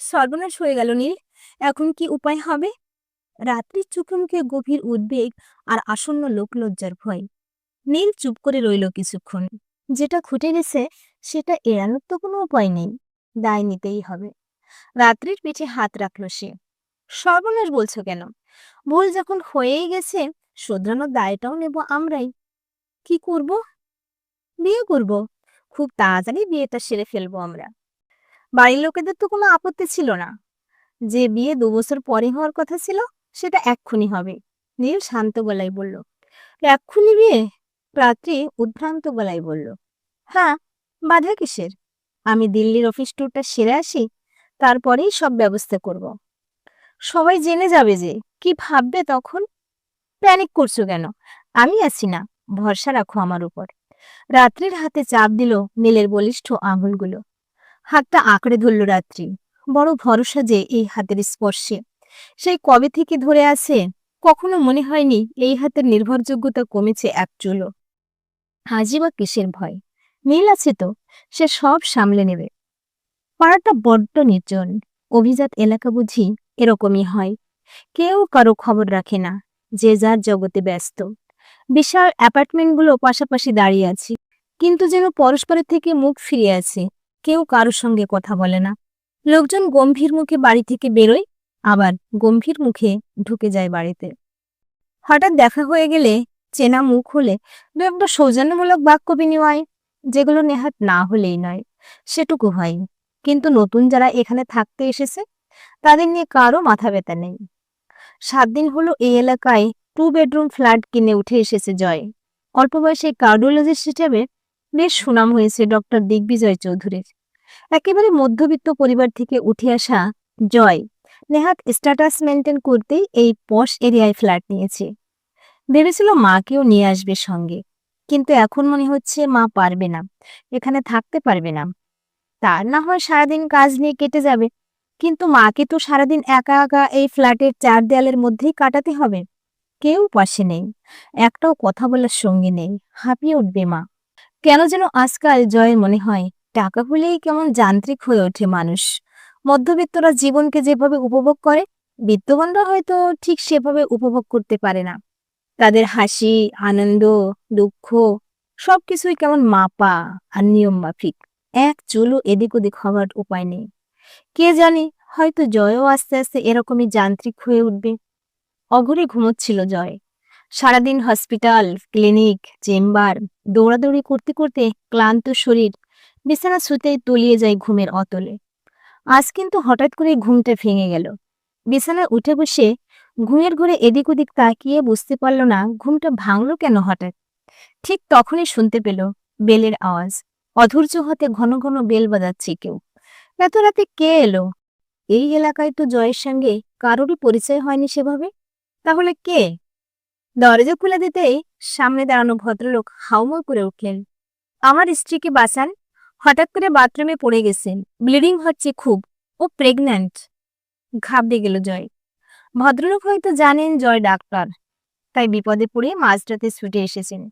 সর্বনাশ হয়ে গেল নীল। এখন কি উপায় হবে? রাত্রির চোখে মুখে গভীর উদ্বেগ আর আসন্ন লোকলজ্জার ভয়। নীল চুপ করে রইল কিছুক্ষণ। যেটা ঘটে গেছে, সেটা এড়ানোর তো কোনো উপায় নেই। দায় নিতেই হবে। রাত্রির পিঠে হাত রাখল সে। সর্বনাশ বলছো কেন? ভুল যখন হয়েই গেছে, শোধরানোর দায়টাও নেব আমরাই। কি করব? বিয়ে করব? খুব তাড়াতাড়ি বিয়েটা সেরে ফেলব আমরা। বাড়ির লোকেদের তো কোনো আপত্তি ছিল না। যে বিয়ে দু বছর পরে হওয়ার কথা ছিল, সেটা এক্ষুনি হবে। নীল শান্ত গলায় বলল, এক্ষুনি বিয়ে? রাত্রি উদ্ভ্রান্ত গলায় বলল হ্যাঁ বাধা কিসের? আমি দিল্লির অফিস ট্যুরটা সেরে আসি, তারপরেই সব ব্যবস্থা করব। সবাই জেনে যাবে যে কি ভাববে তখন। প্যানিক করছ কেন? আমি আছি না, ভরসা রাখো আমার উপর। রাত্রির হাতে চাপ দিল নীলের বলিষ্ঠ আঙুলগুলো। হাতটা আঁকড়ে ধরল রাত্রি। বড় ভরসা যে এই হাতের স্পর্শে। সেই কবে থেকে ধরে আছে, কখনো মনে হয়নি এই হাতের নির্ভরযোগ্যতা কমেছে এক চুলো। আজই বা কিসের ভয়? নীল আছে তো, সে সব সামলে নেবে। পাড়াটা বড্ড নির্জন, অভিজাত এলাকা বুঝি এরকমই হয়। কেউ কারও খবর রাখে না, যে যার জগতে ব্যস্ত। বিশাল অ্যাপার্টমেন্টগুলো পাশাপাশি দাঁড়িয়ে আছে, কিন্তু যেন পরস্পরের থেকে মুখ ফিরিয়ে আছে। কেউ কারোর সঙ্গে কথা বলে না। লোকজন গম্ভীর মুখে বাড়ি থেকে বেরোয়, আবার গম্ভীর মুখে ঢুকে যায় বাড়িতে। হঠাৎ দেখা হয়ে গেলে চেনা মুখ হলে দু একটা সৌজন্যমূলক বাক্য বিনিময়, যেগুলো নেহাত না হলেই নয়, সেটুকু হয়। কিন্তু নতুন যারা এখানে থাকতে এসেছে, তাদের নিয়ে কারও মাথা ব্যথা নেই। সাত দিন হলো এই এলাকায় টু বেডরুম ফ্ল্যাট কিনে উঠে এসেছে জয়। অল্প বয়সে কার্ডিওলজিস্ট হিসেবে বেশ সুনাম হয়েছে ডক্টর দিগ্বিজয় চৌধুরীর। একেবারে মধ্যবিত্ত পরিবার থেকে উঠে আসা জয় নেহাত স্ট্যাটাস মেনটেন করতেই এই পশ এরিয়ায় ফ্ল্যাট নিয়েছে। ভেবেছিল মাকেও নিয়ে আসবে সঙ্গে, কিন্তু এখন মনে হচ্ছে মা পারবে না, এখানে থাকতে পারবে না। তার না হয় সারাদিন কাজ নিয়ে কেটে যাবে, কিন্তু মাকে তো সারাদিন একা একা এই ফ্ল্যাটের চার দেয়ালের মধ্যেই কাটাতে হবে। কেউ পাশে নেই, একটাও কথা বলার সঙ্গে নেই, হাঁপিয়ে উঠবে মা। কেন যেন আজকাল জয়ের মনে হয়, টাকা হলেই কেমন যান্ত্রিক হয়ে ওঠে মানুষ। মধ্যবিত্তরা জীবনকে যেভাবে উপভোগ করে বিত্তবানরা হয়তো ঠিক সেভাবে উপভোগ করতে পারে না। তাদের হাসি, আনন্দ, দুঃখ সবকিছুই কেমন মাপা আর নিয়ম মাফিক এক চুলও এদিক ওদিক হওয়ার উপায় নেই। কে জানে, হয়তো জয়ও আস্তে আস্তে এরকমই যান্ত্রিক হয়ে উঠবে। অঘরে ঘুমোচ্ছিল জয়। সারাদিন হসপিটাল, ক্লিনিক, চেম্বার দৌড়াদৌড়ি করতে করতে ক্লান্ত শরীর বিছানা শুতেই তলিয়ে যায় ঘুমের অতলে। আজ কিন্তু হঠাৎ করে ঘুমটা ভেঙে গেল। বিছানায় উঠে বসে ঘুমের ঘরে এদিক ওদিক তাকিয়ে বুঝতে পারল না ঘুমটা ভাঙল কেন হঠাৎ। ঠিক তখনই শুনতে পেল বেলের আওয়াজ। অধৈর্য হতে ঘন ঘন বেল বাজাচ্ছে কেউ। এত রাতে কে এলো? এই এলাকায় তো জয়ের সঙ্গে কারোরই পরিচয় হয়নি সেভাবে। তাহলে কে? দরজা খুলে দিতেই সামনে দাঁড়ানো ভদ্রলোক হাউমাউ করে উঠলেন। আমার স্ত্রীকে বাঁচান। হঠাৎ করে বাথরুমে পড়ে গেছেন। ব্লিডিং হচ্ছে খুব। ও প্রেগন্যান্ট। ঘাবড়ে গেল জয়। ভদ্রলোক হয়তো জানেন জয় ডাক্তার, তাই বিপদে পড়ে মাঝরাতে ছুটে এসেছেন।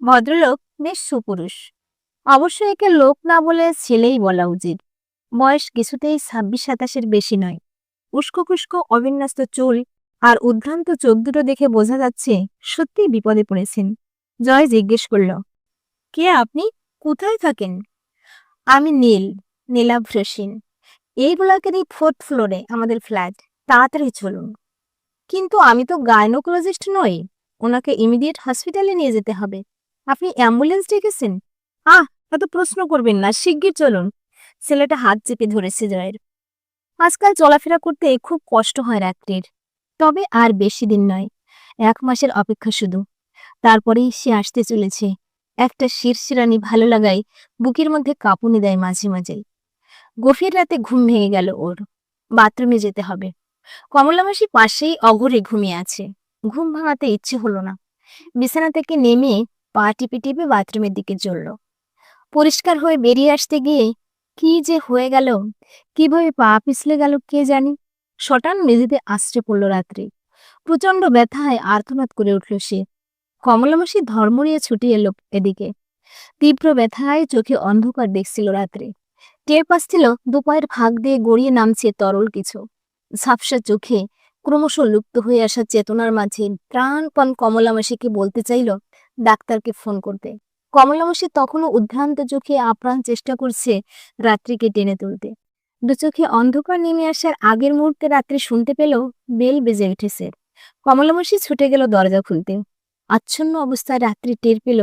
ভদ্রলোক বেশ সুপুরুষ। অবশ্য একে লোক না বলে ছেলেই বলা উচিত। বয়স কিছুতেই ছাব্বিশ সাতাশের বেশি নয়। উস্কো খুস্কো অবিন্যস্ত চুল আর উদ্ভ্রান্ত চোখ দুটো দেখে বোঝা যাচ্ছে সত্যিই বিপদে পড়েছেন। জয় জিজ্ঞেস করল, কে আপনি? কোথায় থাকেন? আমি নীল, নীলাভ নীলাভ্রসীন এই ব্লকের এই ফোর্থ ফ্লোরে, আমাদের ফ্ল্যাট। তাড়াতাড়ি চলুন। কিন্তু আমি তো গাইনোকোলজিস্ট নই। ওনাকে ইমিডিয়েট হসপিটালে নিয়ে যেতে হবে। আপনি অ্যাম্বুলেন্স ডেকেছেন? আহ, এত প্রশ্ন করবেন না, শিগগির চলুন। ছেলেটা হাত চেপে ধরেছে জয়ের। আজকাল চলাফেরা করতে খুব কষ্ট হয় রাত্রির। তবে আর বেশি দিন নয়, এক মাসের অপেক্ষা শুধু। তারপরেই সে আসতে চলেছে। একটা শিরশিরানি ভালো লাগায় বুকের মধ্যে কাঁপুনি দেয় মাঝে মাঝে গভীর রাতে ঘুম ভেঙে গেল ওর। বাথরুমে যেতে হবে। কমলামাসি পাশেই অঘরে ঘুমিয়ে আছে। ঘুম ভাঙাতে ইচ্ছে হলো না। বিছানা থেকে নেমে পা টিপে টিপে বাথরুমের দিকে চলল। পরিষ্কার হয়ে বেরিয়ে আসতে গিয়ে কি যে হয়ে গেল, কীভাবে পা পিছলে গেল কে জানি। শটান মেঝেতে আশ্রে পড়ল রাত্রে। প্রচণ্ড ব্যথায় আর্তনাদ করে উঠল সে। কমলামাসি ধর্মরিয়ে ছুটি এলো এদিকে। তীব্র ব্যথায় চোখে অন্ধকার দেখছিল রাত্রে। টের পাচ্ছিল দুপায়ের ভাগ দিয়ে গড়িয়ে নামছে তরল কিছু। ঝাপসা চোখে ক্রমশ লুপ্ত হয়ে আসা চেতনার মাঝে প্রাণপণ কমলামাসিকে বলতে চাইল ডাক্তারকে ফোন করতে। কমলামাসি তখনও উদ্ভ্রান্ত চোখে আপ্রাণ চেষ্টা করছে রাত্রিকে টেনে তুলতে। দু চোখে অন্ধকার নেমে আসার আগের মুহূর্তে রাত্রে শুনতে পেল বেল বেজে উঠেছে। কমলামাসি ছুটে গেল দরজা খুলতে। আচ্ছন্ন অবস্থায় রাত্রি টের পেল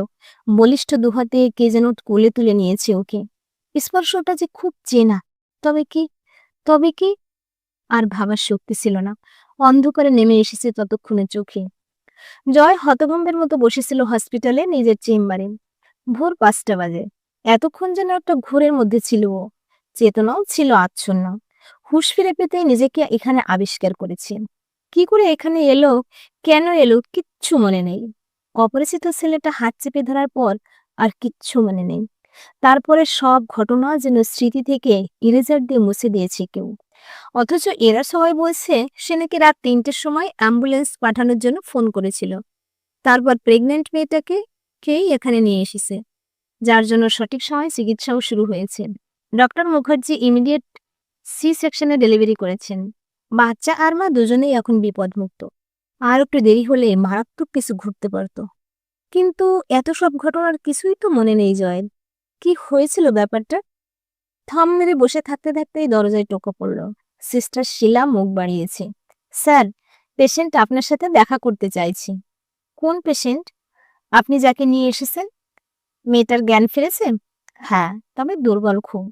বলিষ্ঠ দুহাতে কে যেন কোলে তুলে নিয়েছে ওকে। স্পর্শটা যে খুব চেনা, তবে কি তবে কি? আর ভাবার শক্তি ছিল না। অন্ধকারে নেমে এসেছে ততক্ষণে চোখে। জয় হতভম্বের মতো বসেছিল হসপিটালে, নিজের চেম্বারে। ভোর পাঁচটা বাজে। এতক্ষণ যেন একটা ঘোরের মধ্যে ছিল ও। চেতনাও ছিল আচ্ছন্ন। হুঁশ ফিরে পেতে নিজেকে এখানে আবিষ্কার করেছে। কি করে এখানে এলো, কেন এলো, কিচ্ছু মনে নেই। অপরিচিত ছেলেটা হাত চেপে ধরার পর আর কিচ্ছু মনে নেই। তারপরে সব ঘটনা যেন স্মৃতি থেকে ইরেজার দিয়ে মুছে দিয়েছে কেউ। অথচ এরা সবাই বলছে, সে নাকি রাত তিনটের সময় অ্যাম্বুলেন্স পাঠানোর জন্য ফোন করেছিল। তারপর প্রেগনেন্ট মেয়েটাকে, কেই এখানে নিয়ে এসেছে। যার জন্য সঠিক সময় চিকিৎসাও শুরু হয়েছে। ডক্টর মুখার্জি ইমিডিয়েট সি সেকশনে ডেলিভারি করেছেন। বাচ্চা আর মা দুজনেই এখন বিপদমুক্ত। আর একটু দেরি হলে মারাত্মক কিছু ঘটতে পারত। কিন্তু এত সব ঘটনার কিছুই তো মনে নেই জয়ের কি হয়েছিল ব্যাপারটা? থম মেরে বসে থাকতে থাকতেই দরজায় টোকা পড়ল। সিস্টার শিলা মুখ বাড়িয়েছে। স্যার, পেশেন্ট আপনার সাথে দেখা করতে চাইছি। কোন পেশেন্ট? আপনি যাকে নিয়ে এসেছেন? মেয়েটার জ্ঞান ফিরেছে? হ্যাঁ তবে দুর্বল খুব।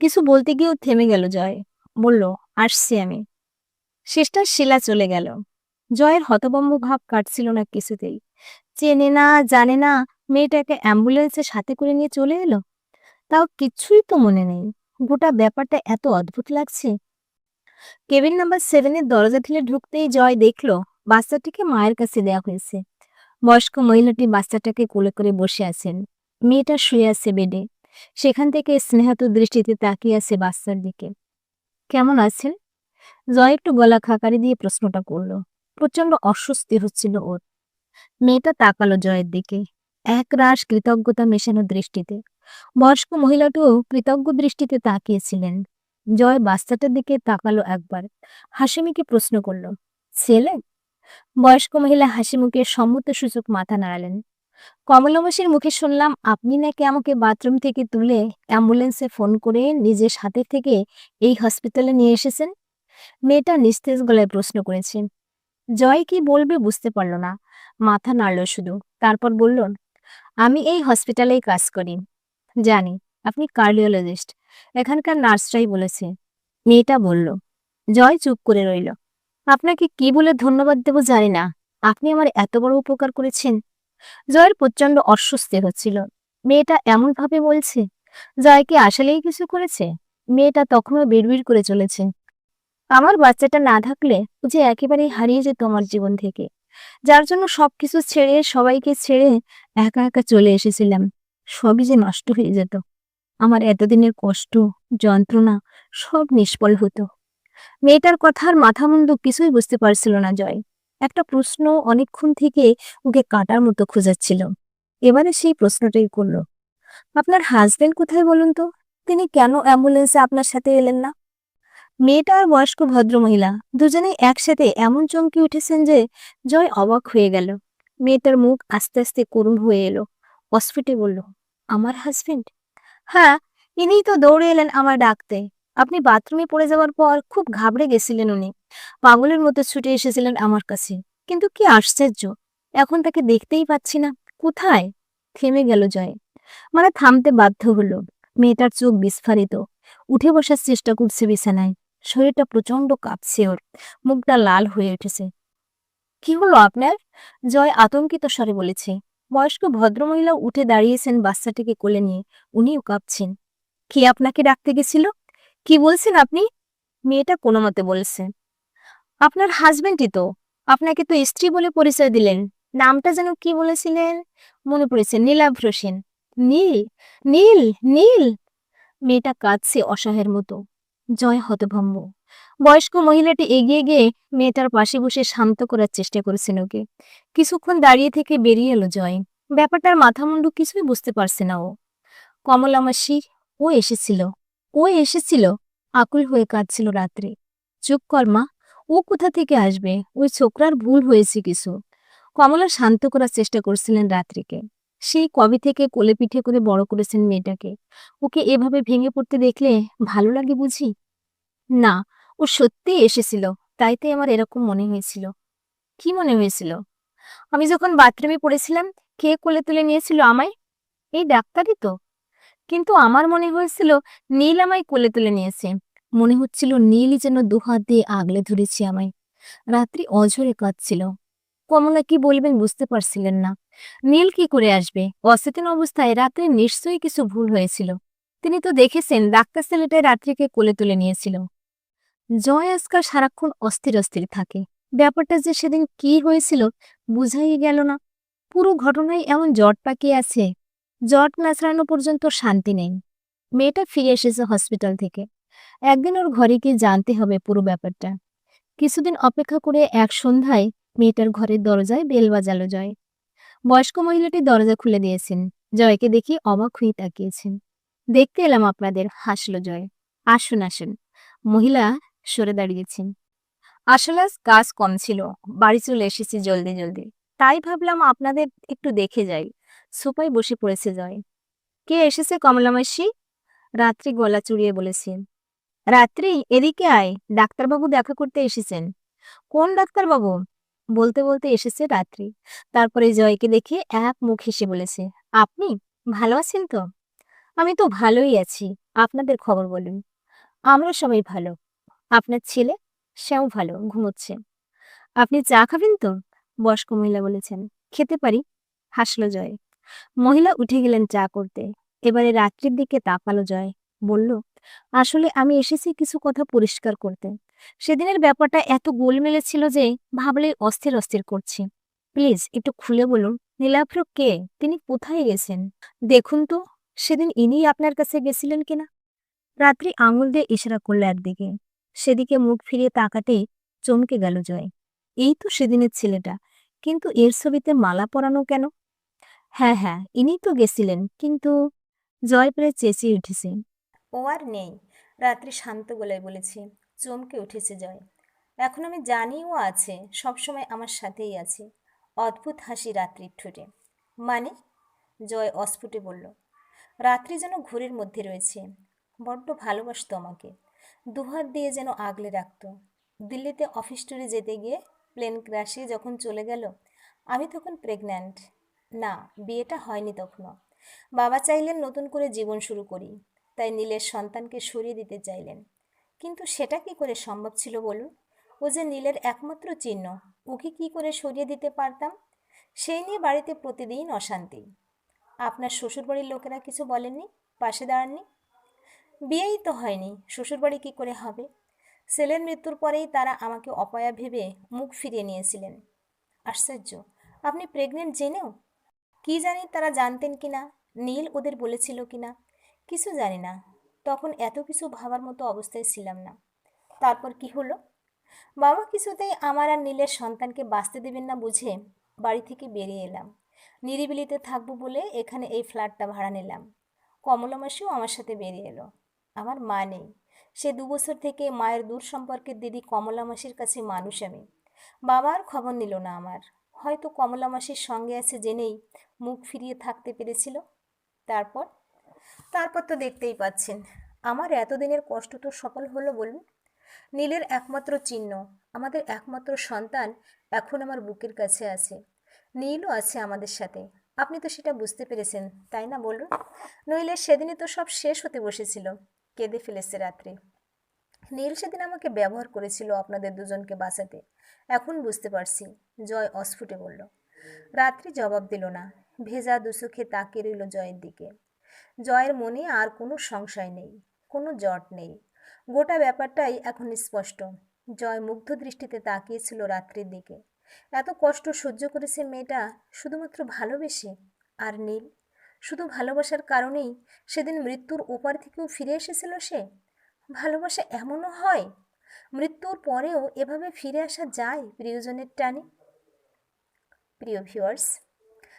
কিছু বলতে গিয়েও থেমে গেল জয়। বলল, আসছি আমি। সিস্টার শিলা চলে গেল। জয়ের হতবম্ব ভাব কাটছিল না কিছুতেই। চেনে না, জানে না, মেয়েটাকে অ্যাম্বুলেন্সে সাথে করে নিয়ে চলে এলো? তাও কিছুই তো মনে নেই। গোটা ব্যাপারটা এত অদ্ভুত লাগছে। কেবিন নাম্বার সেভেনের দরজা ঠেলে ঢুকতেই জয় দেখল, বাচ্চাটিকে মায়ের কাছে দেওয়া হয়েছে। বয়স্ক মহিলাটি বাচ্চাটাকে কোলে করে বসে আছেন। মেয়েটা শুয়ে আছে বেডে। সেখান থেকে স্নেহাত দৃষ্টিতে তাকিয়ে আছে বাচ্চার দিকে। কেমন আছেন? জয় একটু গলা খাকারি দিয়ে প্রশ্নটা করল। প্রচণ্ড অস্বস্তি হচ্ছিল ওর। মেয়েটা তাকালো জয়ের দিকে। এক রাশ কৃতজ্ঞতা মেশানো দৃষ্টিতে। বয়স্ক মহিলাটিও কৃতজ্ঞ দৃষ্টিতে তাকিয়েছিলেন। জয় বাচ্চাটার দিকে তাকালো একবার। হাসিমিকে প্রশ্ন করল, ছেলে? বয়স্ক মহিলা হাসি মুখে সম্মত সূচক মাথা নাড়ালেন। কমলামাসির মুখে শুনলাম, আপনি নাকি আমাকে বাথরুম থেকে তুলে অ্যাম্বুলেন্সে ফোন করে নিজের সাথে থেকে এই হসপিটালে নিয়ে এসেছেন? মেয়েটা নিস্তেজ গলায় প্রশ্ন করেছে। জয় কি বলবে বুঝতে পারল না। মাথা নাড়ল শুধু। তারপর বলল, আমি এই হসপিটালেই কাজ করি। জানি, আপনি কার্ডিওলজিস্ট। এখানকার নার্সরাই বলেছে। মেয়েটা বলল, জয় চুপ করে রইল। আপনাকে কি বলে ধন্যবাদ দেব জানি না। আপনি আমার এত বড় উপকার করেছেন। জয়ের প্রচণ্ড অস্বস্তি হচ্ছিল। মেয়েটা এমন ভাবে বলছে, জয় কি আসলেই কিছু করেছে? মেয়েটা তখনও বিড়বিড় করে চলেছে। আমার বাচ্চাটা না থাকলে যে একেবারেই হারিয়ে যেত আমার জীবন থেকে। যার জন্য সবকিছু ছেড়ে সবাইকে ছেড়ে একা একা চলে এসেছিলাম। সবই যে নষ্ট হয়ে যেত। আমার এতদিনের কষ্ট, যন্ত্রণা সব নিষ্ফল হতো। মেয়েটার কথার মাথা মুন্ডু কিছুই বুঝতে পারছিল না জয়। একটা প্রশ্ন অনেকক্ষণ থেকে ওকে কাটার মতো খোঁজাচ্ছিল। এবারে সেই প্রশ্নটাই করল, আপনার হাজবেন্ড কোথায় বলুন তো? তিনি কেন অ্যাম্বুলেন্সে আপনার সাথে এলেন না? মেয়েটা আর বয়স্ক ভদ্রমহিলা দুজনেই একসাথে এমন চমকে উঠেছেন যে জয় অবাক হয়ে গেল। মেয়েটার মুখ আস্তে আস্তে করুণ হয়ে এলো। অস্ফুটে বলল, আমার হাজবেন্ড হ্যাঁ ইনিই তো দৌড়ে এলেন আমার ডাকতে। আপনি বাথরুমে পড়ে যাওয়ার পর খুব ঘাবড়ে গেছিলেন উনি। পাগলের মতো ছুটে এসেছিলেন আমার কাছে। কিন্তু কি আশ্চর্য, এখন তাকে দেখতেই পাচ্ছি না। কোথায়? থেমে গেল জয়। মানে থামতে বাধ্য হলো। মেয়েটার চোখ বিস্ফারিত। উঠে বসার চেষ্টা করছে বিছানায়। শরীরটা প্রচণ্ড কাঁপছে ওর। মুখটা লাল হয়ে উঠেছে। কি হলো আপনার? জয় আতঙ্কিত স্বরে বলেছে। বয়স্ক ভদ্রমহিলা উঠে দাঁড়িয়েছেন বাচ্চাটিকে কোলে নিয়ে। উনিও কাঁপছেন। কে আপনাকে ডাকতে গেছিল? কি বলছেন আপনি? মেয়েটা কোনো মতে বলছে। আপনার হাজবেন্ডই তো। আপনাকে তো স্ত্রী বলে পরিচয় দিলেন। নামটা যেন কি বলেছিলেন? মনে পড়েছে, নীলাভ সেন নীল নীল নীল! মেয়েটা কাঁদছে অসহায়ের মতো। জয় হতভম্ব। বয়স্ক মহিলাটি এগিয়ে গিয়ে মেয়েটার পাশে বসে শান্ত করার চেষ্টা করেছেন ওকে। কিছুক্ষণ দাঁড়িয়ে থেকে বেরিয়ে এলো জয়। ব্যাপারটার মাথা মুন্ডু কিছুই বুঝতে পারছে না ও। কমলামাসি, ও এসেছিল। ও এসেছিল। আকুল হয়ে কাঁদছিল রাত্রে। চুপ কর মা, ও কোথা থেকে আসবে? ওই ছোকরার ভুল হয়েছে কিছু। কমলা শান্ত করার চেষ্টা করছিলেন রাত্রিকে। সেই কবে থেকে কোলে পিঠে করে বড় করেছেন মেয়েটাকে। ওকে এভাবে ভেঙে পড়তে দেখলে ভালো লাগে বুঝি? না, ও সত্যিই এসেছিল তাই তাইতে আমার এরকম মনে হয়েছিল। কি মনে হয়েছিল? আমি যখন বাথরুমে পড়েছিলাম, কে কোলে তুলে নিয়েছিল আমায়? এই ডাক্তারই তো। কিন্তু আমার মনে হয়েছিল নীল আমায় কোলে তুলে নিয়েছে। মনে হচ্ছিল নীলই যেন দুহাত দিয়ে আগলে ধরেছে আমায়। রাত্রি অঝরে কাঁদছিল। কমলা কি বলবেন বুঝতে পারছিলেন না। নীল কি করে আসবে? অচেতন অবস্থায় রাত্রে নিশ্চয়ই কিছু ভুল হয়েছিল। তিনি তো দেখেছেন ডাক্তার ছেলেটাই রাত্রিকে কোলে তুলে নিয়েছিল। জয় আজকাল সারাক্ষণ অস্থির অস্থির থাকে। ব্যাপারটা যে সেদিন কি হয়েছিল বুঝাই গেল না। পুরো ঘটনায় এমন জট পাকিয়ে আছে। জট নাচড়ানো পর্যন্ত শান্তি নেই। মেয়েটা ফিরে এসেছে হসপিটাল থেকে। একদিন ওর ঘরে গিয়ে জানতে হবে পুরো ব্যাপারটা। কিছুদিন অপেক্ষা করে এক সন্ধ্যায় মেয়েটার ঘরের দরজায় বেল বাজালো জয়। বয়স্ক মহিলাটি দরজা খুলে দিয়েছেন। জয়কে দেখি অবাক হয়ে তাকিয়েছেন। দেখতে এলাম আপনাদের, হাসলো জয়। আসুন আসুন। মহিলা সরে দাঁড়িয়েছেন। আসলে কাজ কম ছিল। বাড়ি চলে এসেছি জলদি জলদি। তাই ভাবলাম আপনাদের একটু দেখে যাই। সোফায় বসে পড়েছে জয়। কে এসেছে কমলা মাসি? রাত্রি গলা চুড়িয়ে বলেছেন রাত্রি, এদিকে আয়, ডাক্তারবাবু দেখা করতে এসেছেন। কোন ডাক্তারবাবু? বলতে বলতে এসেছে রাত্রি। তারপরে জয়কে দেখে এক মুখ হেসে বলেছে, আপনি ভালো আছেন তো? আমি তো ভালোই আছি, আপনাদের খবর বলুন। আমরা সবাই ভালো। আপনার ছেলে? সেও ভালো, ঘুমোচ্ছে। আপনি চা খাবেন তো? বয়স্ক মহিলা বলেছেন। খেতে পারি? হাসলো জয়। মহিলা উঠে গেলেন চা করতে। এবারে রাত্রির দিকে তাকালো জয়, বলল, আসলে আমি এসেছি কিছু কথা পরিষ্কার করতে। সেদিনের ব্যাপারটা এত গোলমেলে ছিল যে ভাবলে অস্থির অস্থির করছি। প্লিজ একটু খুলে বলুন, নীলাভ্র কে? তিনি কোথায় গেছেন? দেখুন তো, সেদিন ইনি আপনার কাছে গেছিলেন কিনা? রাত্রি আঙুল দিয়ে ইশারা করল একদিকে। সেদিকে মুখ ফিরিয়ে তাকাতেই চমকে গেল জয়। এই তো সেদিনের ছেলেটা, কিন্তু এর ছবিতে মালা পরানো কেন? হ্যাঁ হ্যাঁ ইনি তো গেছিলেন, কিন্তু জয় প্রায় চেঁচিয়ে উঠেছে। ও আর নেই, রাত্রি শান্ত গলায় বলেছে, চমকে উঠেছে জয়। এখন আমি জানি ও আছে, সবসময় আমার সাথেই আছে। অদ্ভুত হাসি রাত্রির ঠোঁটে। মানে? জয় অস্ফুটে বলল, রাত্রি যেন ঘোরের মধ্যে রয়েছে, বড্ড ভালোবাসত আমাকে। দুহাত দিয়ে যেন আগলে রাখত। দিল্লিতে অফিস ট্যুরে যেতে গিয়ে প্লেন ক্র্যাশে যখন চলে গেল, আমি তখন প্রেগন্যান্ট। না, বিয়েটা হয়নি তখনও। বাবা চাইলেন নতুন করে জীবন শুরু করি, তাই নীলের সন্তানকে সরিয়ে দিতে চাইলেন। কিন্তু সেটা কি করে সম্ভব ছিল বলুন? ও যে নীলের একমাত্র চিহ্ন, ওকে কি করে সরিয়ে দিতে পারতাম? সেই নিয়ে বাড়িতে প্রতিদিন অশান্তি। আপনার শ্বশুরবাড়ির লোকেরা কিছু বলেননি? পাশে দাঁড়াননি? বিয়েই তো হয়নি, শ্বশুরবাড়ি কি করে হবে? ছেলের মৃত্যুর পরেই তারা আমাকে অপয়া ভেবে মুখ ফিরিয়ে নিয়েছিলেন। আশ্চর্য, আপনি প্রেগনেন্ট জেনেও? কি জানি তারা জানতেন কিনা নীল ওদের বলেছিল কি না, কিছু জানি না। তখন এত কিছু ভাবার মতো অবস্থায় ছিলাম না। তারপর কি হলো? বাবা কিছুতেই আমার আর নীলের সন্তানকে বাঁচতে দেবেন না বুঝে বাড়ি থেকে বেরিয়ে এলাম। নিরিবিলিতে থাকব বলে এখানে এই ফ্ল্যাটটা ভাড়া নিলাম। কমলা মাসিও আমার সাথে বেরিয়ে এলো। আমার মা নেই। সে দু বছর থেকে মায়ের দূর সম্পর্কের দিদি কমলা মাসির কাছে মানুষ আমি। বাবার খবর নিল না আমার। হয়তো কমলা মাসির সঙ্গে আছে জেনেই মুখ ফিরিয়ে থাকতে পেরেছিল। তারপর তারপর তো দেখতেই পাচ্ছেন, আমার এতদিনের কষ্ট তো সফল হলো বলুন। নীলের একমাত্র চিহ্ন, আমাদের একমাত্র সন্তান এখন আমার বুকের কাছে আছে। নীলও আছে আমাদের সাথে, আপনি তো সেটা বুঝতে পেরেছেন, তাই না বলুন? নইলে সেদিনই তো সব শেষ হতে বসেছিল, কেঁদে ফেলেছে রাত্রে। নীল সেদিন আমাকে ব্যবহার করেছিল আপনাদের দুজনকে বাঁচাতে, এখন বুঝতে পারছি, জয় অস্ফুটে বলল। রাত্রি জবাব দিল না ভেজা দুচোখে তাকিয়ে রইল জয়ের দিকে। জয়ের মনে আর কোনো সংশয় নেই, কোনো জট নেই। গোটা ব্যাপারটাই এখন স্পষ্ট। জয় মুগ্ধ দৃষ্টিতে তাকিয়েছিল রাত্রির দিকে। এত কষ্ট সহ্য করেছে মেয়েটা শুধুমাত্র ভালোবেসে আর নীল? শুধু ভালোবাসার কারণেই সেদিন মৃত্যুর ওপার থেকেও ফিরে এসেছিল সে? ভালোবাসা এমনও হয়? মৃত্যুর পরেও এভাবে ফিরে আসা যায় প্রিয়জনের টানে? প্রিয় ভিউয়ার্স